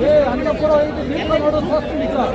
ಏ ಅನ್ನಪುರ ಐದು ದೀಪ ನೋಡೋದು ಹೋಗ್ತೀನಿ ಸರ್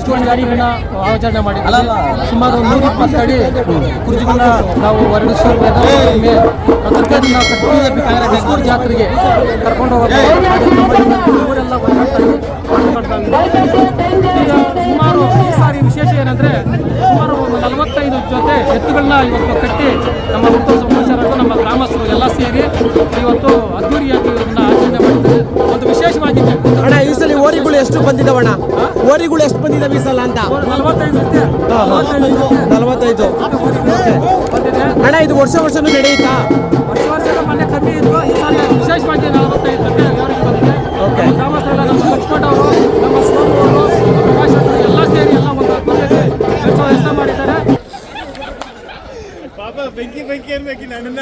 ಇಷ್ಟೊಂದು ಗಾಡಿಗಳನ್ನ ಆಚರಣೆ ಮಾಡಿದ್ವಿ ಸುಮಾರು ನೂರ ಇಪ್ಪತ್ತು ಅಡಿ ಕುರ್ಜಿಗಳನ್ನ ನಾವು ಕಟ್ಟಿ ಜಾತ್ರೆಗೆ ಕರ್ಕೊಂಡು ಊರೆಲ್ಲ ಈಗ ಸುಮಾರು ಸಾರಿ ವಿಶೇಷ ಏನಂದ್ರೆ ಸುಮಾರು ಒಂದು ನಲವತ್ತೈದು ಜೊತೆ ಎತ್ತುಗಳನ್ನ ಇವತ್ತು ಕಟ್ಟಿ ನಮ್ಮ ಹುಟ್ಟು ನಮ್ಮ ಗ್ರಾಮಸ್ಥರು ಎಲ್ಲ ಸೇರಿ ಇವತ್ತು ಅದ್ದೂರಿಯಾಗಿ ಎಷ್ಟು ಬಂದಿದವಣ್ಣ ಓರಿಗಳು ಎಷ್ಟು ಬಂದಿದಾವೆ ಈ ಸಲ ಅಂತ? ನಲವತ್ತೈದು ಅಣ್ಣ ಇದು ವರ್ಷ ವರ್ಷನೂ ನಡೆಯುತ್ತಾ? ವಿಶೇಷವಾಗಿ ಓಕೆ. ಬೆಂಕಿ ಬೆಂಕಿ ಅನ್ಬೇಕು ನನ್ನನ್ನ.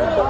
Oh.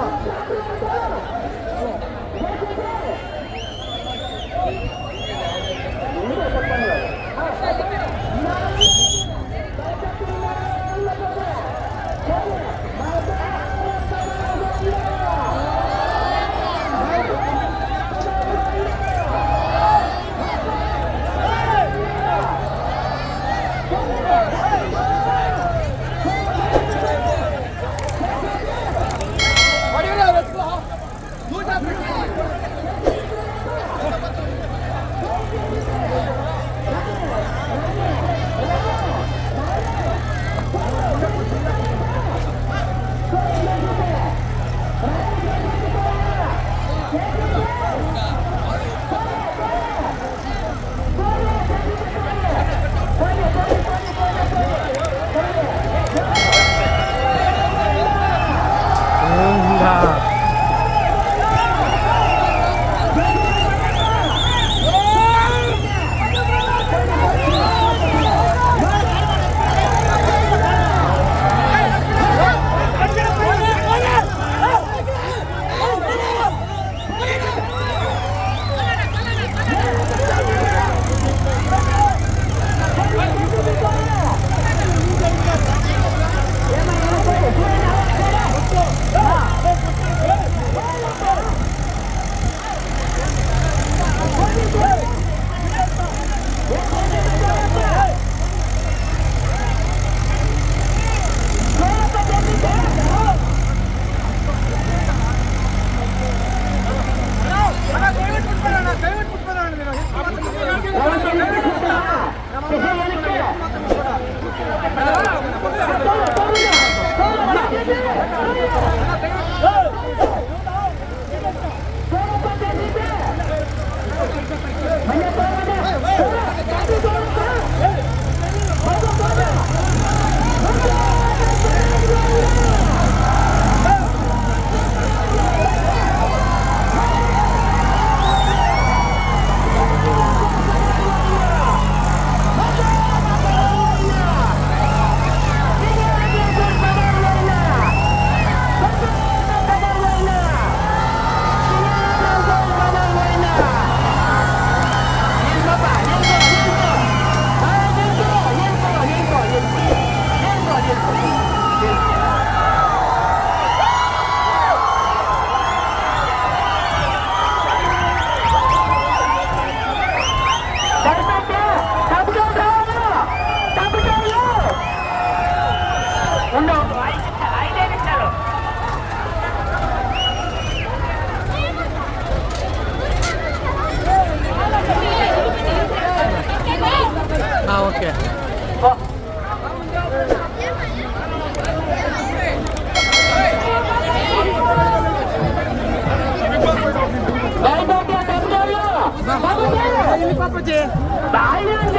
姐，白燕姐。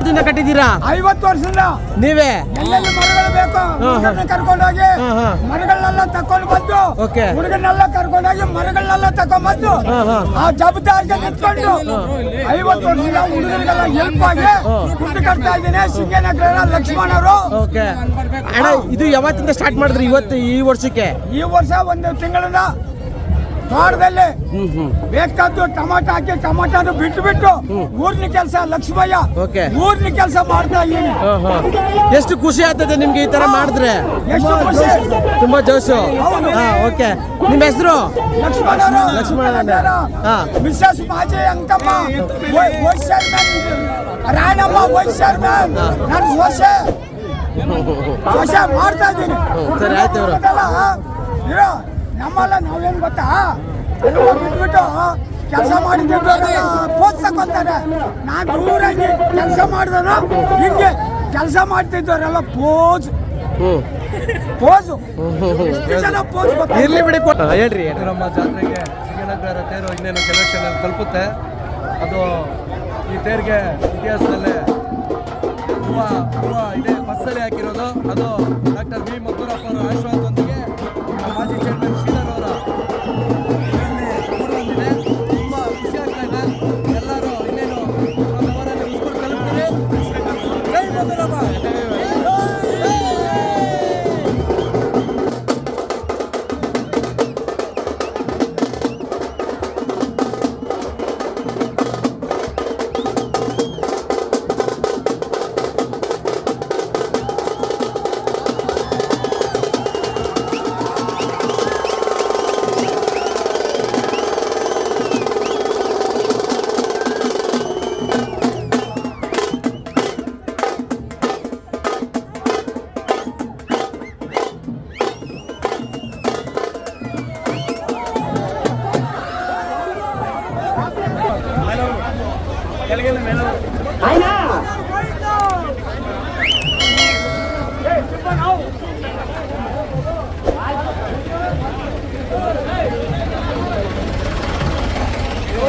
ಇದನ್ನ ಕಟ್ಟಿದ್ದೀರಾ? ಐವತ್ತು ವರ್ಷದಿಂದ. ನೀವೇ? ಎಲ್ಲೆಲ್ಲಿ ಮರಗಳು ಬೇಕು ಹುಡುಗರನ್ನ ಕರ್ಕೊಂಡೋಗಿ. ಮರಗಳನ್ನೆಲ್ಲ ತಕೊಂಡು ಬಂದು ಓಕೆ. ಹುಡುಗರನ್ನೆಲ್ಲ ಕರ್ಕೊಂಡೋಗಿ ಮರಗಳನ್ನೆಲ್ಲ ತಕೊಂಡ್ ಬಂದು. ಆ ಜವಾಬ್ದಾರಿಗೆ ನಿಂತ್ಕೊಂಡು ಐವತ್ತು ವರ್ಷದಿಂದ ಹುಡುಗರಿಗೆಲ್ಲ ಹೆಲ್ಪ್ ಆಗಿ ದುಡ್ಡು ಕಟ್ತಾ ಇದ್ದೀನಿ. ಸಿಂಗನಗರ ಲಕ್ಷ್ಮಣ ಅವರು. ಅಣ್ಣ ಇದು ಯಾವತ್ತಿಂದ ಸ್ಟಾರ್ಟ್ ಮಾಡಿದ್ರಿ ಇವತ್ತು ಈ ವರ್ಷಕ್ಕೆ? ಈ ವರ್ಷ ಒಂದು ತಿಂಗಳಿಂದ ಹ್ಮ್ ಬೇಕಾದ್ದು ಟಮಾಟ ಹಾಕಿ ಟಮಾಟನ ಬಿಟ್ಟು ಬಿಟ್ಟು ಊರ್ನ ಕೆಲಸ ಲಕ್ಷ್ಮಯ್ಯ ಓಕೆ. ಊರ್ನ ಕೆಲಸ ಮಾಡ್ತಾ ಇದ್ದೀನಿ. ಎಷ್ಟು ಖುಷಿ ಆಗ್ತದೆ ನಿಮ್ಗೆ ಈ ತರ ಮಾಡಿದ್ರೆ? ಎಷ್ಟು ಖುಷಿ. ತುಂಬಾ ಜೋಶು. ಓಕೆ. ನಿಮ್ಮ ಹೆಸರು? ಲಕ್ಷ್ಮಣ ಲಕ್ಷ್ಮಣರ. ಹಾ. ಮಿಸ್ಸಸ್ ಮಾಜಿ Ankamma. Vice chairman. Ranamma vice chairman. ನಾನು ಸೊಸೆ ಸೊಸೆ ಮಾಡ್ತಾ ಇದ್ದೀನಿ. ಸರಿ, ಆಯ್ತು? ಇರೋ ನಮ್ಮಲ್ಲ, ನಾವೇನು ಗೊತ್ತಾ? ಬಿಟ್ಬಿಟ್ಟು ಕೆಲಸ ಮಾಡಿದ್ದವರೆಲ್ಲ ಪೋಸ್ ತಕೊಂತಾರೆ ನಾನು ದೂರಾಗಿ ಕೆಲಸ ಮಾಡಿದನು ಹಿಂಗೆ ಕೆಲಸ ಮಾಡ್ತಿದ್ದವರೆಲ್ಲ ಪೋಸ್ ಪೋಸು ಜನ ಪೋಸ್ ಇರ್ಲಿ ಬಿಡಿ, ಕೊಟ್ಟ. ಹೇಳ್ರಿ ನಮ್ಮ ಜಾತ್ರೆಗೆ ಸಿಂಗನಗರ ತೇರು ಇನ್ನೇನು ಕೆಲವು ಅಲ್ಲಿ ತಲುಪುತ್ತೆ. ಅದು ಈ ತೇರಿಗೆ ಇತಿಹಾಸದಲ್ಲೇ ಹೂವ ಹೂವ ಇದೆ ಬಸ್ಸಲ್ಲಿ ಹಾಕಿರೋದು. ಅದು ಡಾಕ್ಟರ್ ವಿ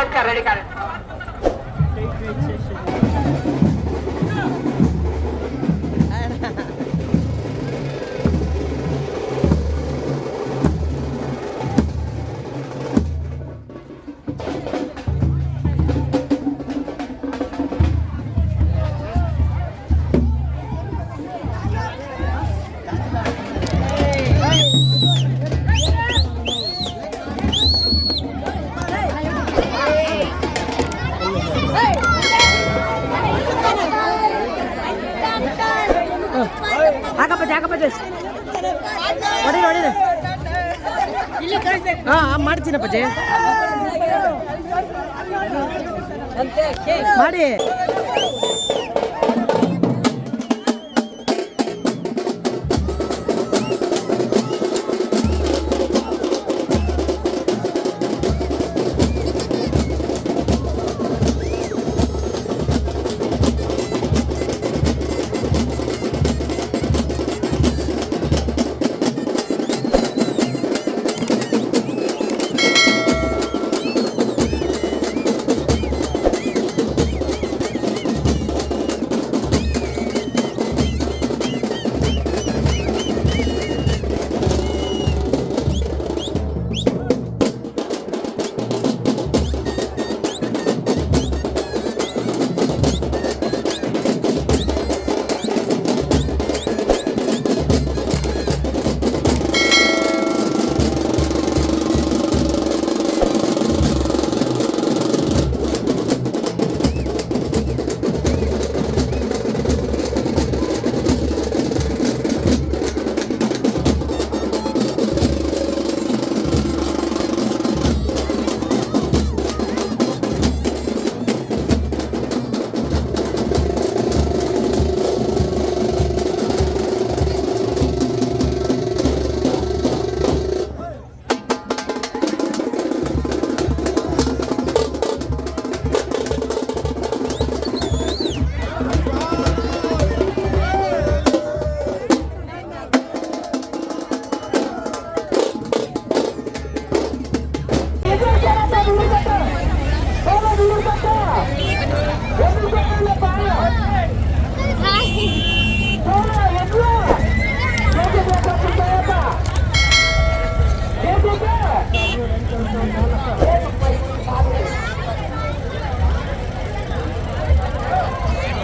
Alaska Radical. ಮಾಡ್ತೀನಪ್ಪ ಜೆ ಮಾಡಿ.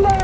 Bye.